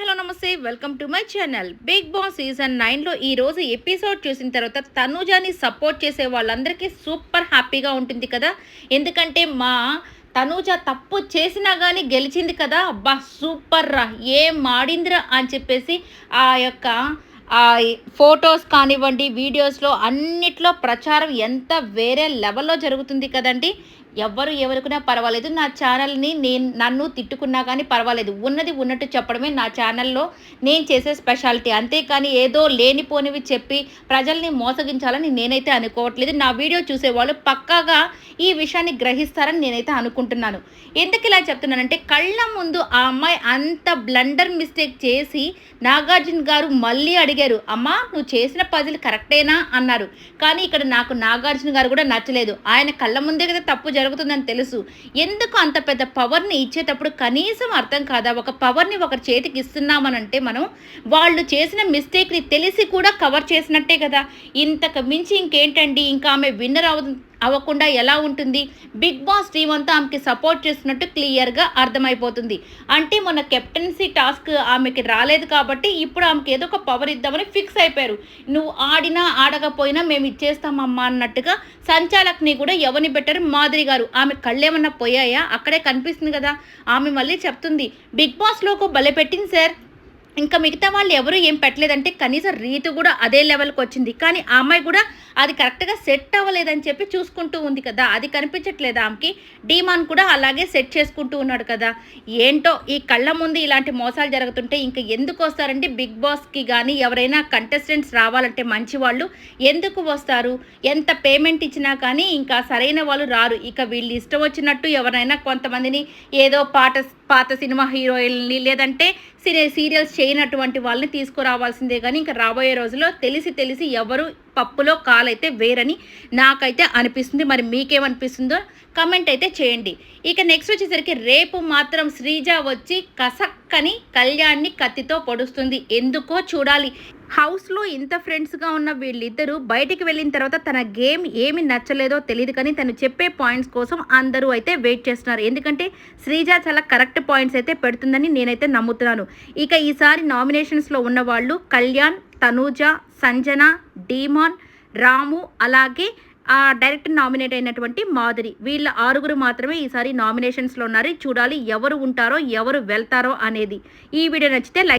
Hello నమస్తే. Welcome to my channel. Bigg Boss season నైన్లో ఈ రోజు ఎపిసోడ్ చూసిన తర్వాత తనుజాని సపోర్ట్ చేసే వాళ్ళందరికీ సూపర్ హ్యాపీగా ఉంటుంది కదా? ఎందుకంటే మా తనూజ తప్పు చేసినా కానీ గెలిచింది కదా? అబ్బా సూపర్ రా. ఏం మాడిందిరా అని చెప్పేసి ఆ యొక్క ఫొటోస్ కానివ్వండి వీడియోస్లో అన్నిట్లో ప్రచారం ఎంత వేరే లెవెల్లో జరుగుతుంది కదండి? ఎవరు ఎవరికైనా పర్వాలేదు. నా ఛానల్ని నేను నన్ను తిట్టుకున్నా కానీ పర్వాలేదు. ఉన్నది ఉన్నట్టు చెప్పడమే నా ఛానల్లో నేను చేసే స్పెషాలిటీ. అంతేకాని ఏదో లేనిపోనివి చెప్పి ప్రజల్ని మోసగించాలని నేనైతే అనుకోవట్లేదు. నా వీడియో చూసేవాళ్ళు పక్కాగా ఈ విషయాన్ని గ్రహిస్తారని నేనైతే అనుకుంటున్నాను. ఎందుకు ఇలా చెప్తున్నానంటే కళ్ళ ముందు ఆ అమ్మాయి అంత బ్లండర్ మిస్టేక్ చేసి నాగార్జున గారు మళ్ళీ అడిగారు అమ్మా నువ్వు చేసిన పజిల్ కరెక్టేనా అన్నారు. కానీ ఇక్కడ నాకు నాగార్జున గారు కూడా నచ్చలేదు. ఆయన కళ్ళ ముందే కదా తప్పు జరుగుతుందని తెలుసు. ఎందుకు అంత పెద్ద పవర్ని ఇచ్చేటప్పుడు కనీసం అర్థం కాదా? ఒక పవర్ని ఒకరి చేతికి ఇస్తున్నామనంటే మనం వాళ్ళు చేసిన మిస్టేక్ని తెలిసి కూడా కవర్ చేసినట్టే కదా. ఇంతకు మించి ఇంకేంటండి? ఇంకా ఆమె విన్నర్ అవుతుంది అవ్వకుండా ఎలా ఉంటుంది? బిగ్ బాస్ టీం అంతా ఆమెకి సపోర్ట్ చేస్తున్నట్టు క్లియర్గా అర్థమైపోతుంది. అంటే మొన్న కెప్టెన్సీ టాస్క్ ఆమెకి రాలేదు కాబట్టి ఇప్పుడు ఆమెకి ఏదో ఒక పవర్ ఇద్దామని ఫిక్స్ అయిపోయారు. నువ్వు ఆడినా ఆడకపోయినా మేము ఇచ్చేస్తామమ్మా అన్నట్టుగా సంచాలక్ని కూడా ఎవరిని పెట్టారు? మాదిరి గారు. ఆమె కళ్ళేమన్నా పోయాయా? అక్కడే కనిపిస్తుంది కదా. ఆమె మళ్ళీ చెప్తుంది. బిగ్ బాస్లోకి భలే పెట్టింది సార్. ఇంకా మిగతా వాళ్ళు ఎవరు ఏం పెట్టలేదంటే కనీసం రీతు కూడా అదే లెవెల్కి వచ్చింది. కానీ ఆ అమ్మాయి కూడా అది కరెక్ట్గా సెట్ అవ్వలేదని చెప్పి చూసుకుంటూ ఉంది కదా. అది కనిపించట్లేదు ఆమెకి. డీమాన్ కూడా అలాగే సెట్ చేసుకుంటూ ఉన్నాడు కదా. ఏంటో ఈ కళ్ళ ముందు ఇలాంటి మోసాలు జరుగుతుంటే ఇంకా ఎందుకు వస్తారంటే బిగ్ బాస్కి కానీ ఎవరైనా కంటెస్టెంట్స్ రావాలంటే మంచి వాళ్ళు ఎందుకు వస్తారు? ఎంత పేమెంట్ ఇచ్చినా కానీ ఇంకా సరైన వాళ్ళు రారు. ఇక వీళ్ళు ఇష్టం వచ్చినట్టు ఎవరైనా కొంతమందిని ఏదో పాట పాత సినిమా హీరోయిన్ని లేదంటే సినీ సీరియల్స్ చేయనటువంటి వాళ్ళని తీసుకురావాల్సిందే కానీ ఇంకా రాబోయే రోజుల్లో తెలిసి తెలిసి ఎవరు పప్పులో కాలైతే వేరని నాకైతే అనిపిస్తుంది. మరి మీకేమనిపిస్తుందో కమెంట్ అయితే చేయండి. ఇక నెక్స్ట్ వచ్చేసరికి రేపు మాత్రం శ్రీజ వచ్చి కసక్కని కళ్యాణ్ని కత్తితో పొడుస్తుంది. ఎందుకో చూడాలి. హౌస్లో ఇంత ఫ్రెండ్స్గా ఉన్న వీళ్ళిద్దరూ బయటికి వెళ్ళిన తర్వాత తన గేమ్ ఏమి నచ్చలేదో తెలియదు కానీ తను చెప్పే పాయింట్స్ కోసం అందరూ అయితే వెయిట్ చేస్తున్నారు. ఎందుకంటే శ్రీజ చాలా కరెక్ట్ పాయింట్స్ అయితే పెడుతుందని నేనైతే నమ్ముతున్నాను. ఇక ఈసారి నామినేషన్స్లో ఉన్న వాళ్ళు కళ్యాణ్ తనూజ సంజన డీమాన్ రాము అలాగే ఆ డైరెక్ట్ నామినేట్ అయినటువంటి మాధురి. వీళ్ళ ఆరుగురు మాత్రమే ఈసారి నామినేషన్స్లో ఉన్నారు. చూడాలి ఎవరు ఉంటారో ఎవరు వెళ్తారో అనేది. ఈ వీడియో నచ్చితే లైక్